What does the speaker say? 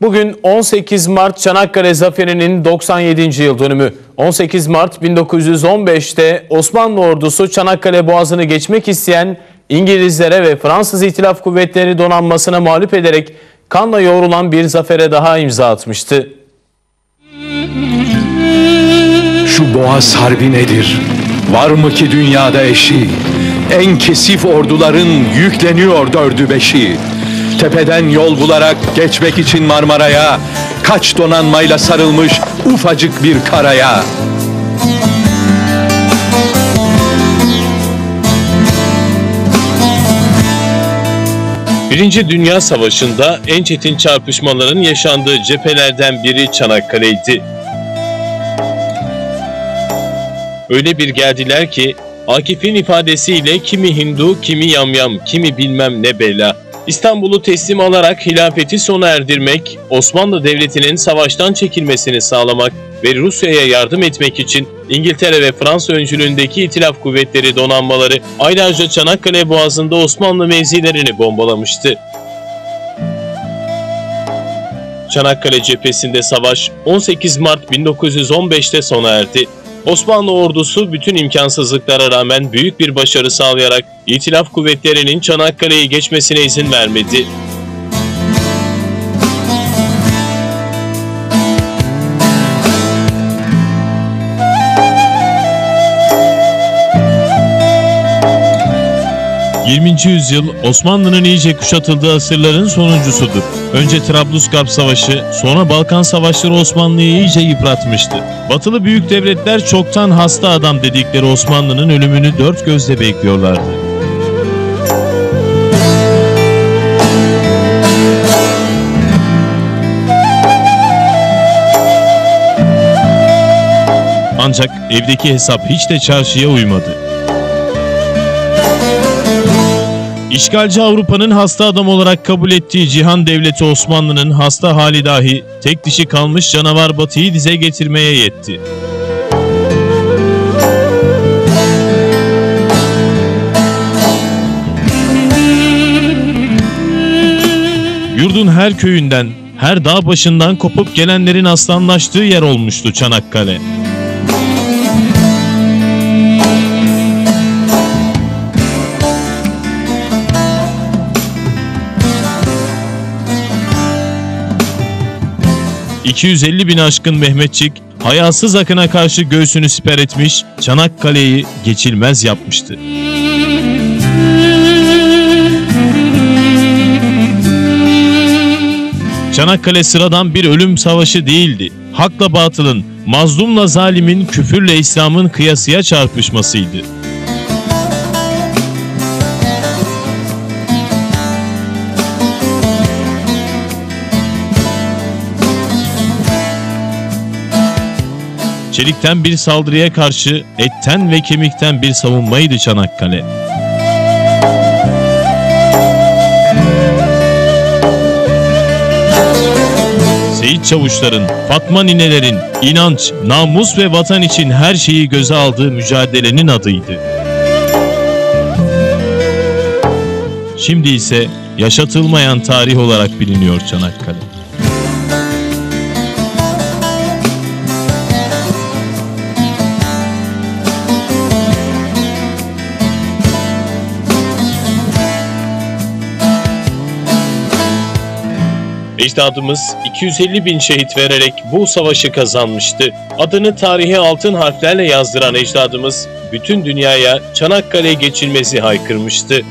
Bugün 18 Mart Çanakkale Zaferi'nin 97. yıl dönümü. 18 Mart 1915'te Osmanlı ordusu Çanakkale Boğazı'nı geçmek isteyen İngilizlere ve Fransız İtilaf Kuvvetleri donanmasına mağlup ederek kanla yoğrulan bir zafere daha imza atmıştı. Şu boğaz harbi nedir? Var mı ki dünyada eşi? En kesif orduların yükleniyor dördü beşi. Tepeden yol bularak geçmek için Marmara'ya, kaç donanmayla sarılmış ufacık bir karaya. Birinci Dünya Savaşı'nda en çetin çarpışmaların yaşandığı cephelerden biri Çanakkale'ydi. Öyle bir geldiler ki Akif'in ifadesiyle kimi Hindu, kimi yamyam, kimi bilmem ne bela. İstanbul'u teslim alarak hilafeti sona erdirmek, Osmanlı Devleti'nin savaştan çekilmesini sağlamak ve Rusya'ya yardım etmek için İngiltere ve Fransa öncülüğündeki itilaf kuvvetleri donanmaları aylarca Çanakkale Boğazı'nda Osmanlı mevzilerini bombalamıştı. Çanakkale cephesinde savaş 18 Mart 1915'te sona erdi. Osmanlı ordusu bütün imkansızlıklara rağmen büyük bir başarı sağlayarak İtilaf kuvvetlerinin Çanakkale'yi geçmesine izin vermedi. ...20. yüzyıl Osmanlı'nın iyice kuşatıldığı asırların sonuncusudur. Önce Trablusgarp Savaşı, sonra Balkan Savaşları Osmanlı'yı iyice yıpratmıştı. Batılı büyük devletler çoktan hasta adam dedikleri Osmanlı'nın ölümünü dört gözle bekliyorlardı. Ancak evdeki hesap hiç de çarşıya uymadı. İşgalci Avrupa'nın hasta adam olarak kabul ettiği Cihan Devleti Osmanlı'nın hasta hali dahi tek dişi kalmış canavar Batı'yı dize getirmeye yetti. Yurdun her köyünden, her dağ başından kopup gelenlerin aslanlaştığı yer olmuştu Çanakkale. ...250 bin aşkın Mehmetçik... ...hayasız akına karşı göğsünü siper etmiş... ...Çanakkale'yi geçilmez yapmıştı. Çanakkale sıradan bir ölüm savaşı değildi. Hakla batılın, mazlumla zalimin, küfürle İslam'ın kıyasıya çarpışmasıydı. Çelikten bir saldırıya karşı etten ve kemikten bir savunmaydı Çanakkale. Seyit çavuşların, Fatma ninelerin inanç, namus ve vatan için her şeyi göze aldığı mücadelenin adıydı. Şimdi ise yaşatılmayan tarih olarak biliniyor Çanakkale. Ecdadımız 250 bin şehit vererek bu savaşı kazanmıştı. Adını tarihe altın harflerle yazdıran ecdadımız bütün dünyaya Çanakkale geçilmesi haykırmıştı.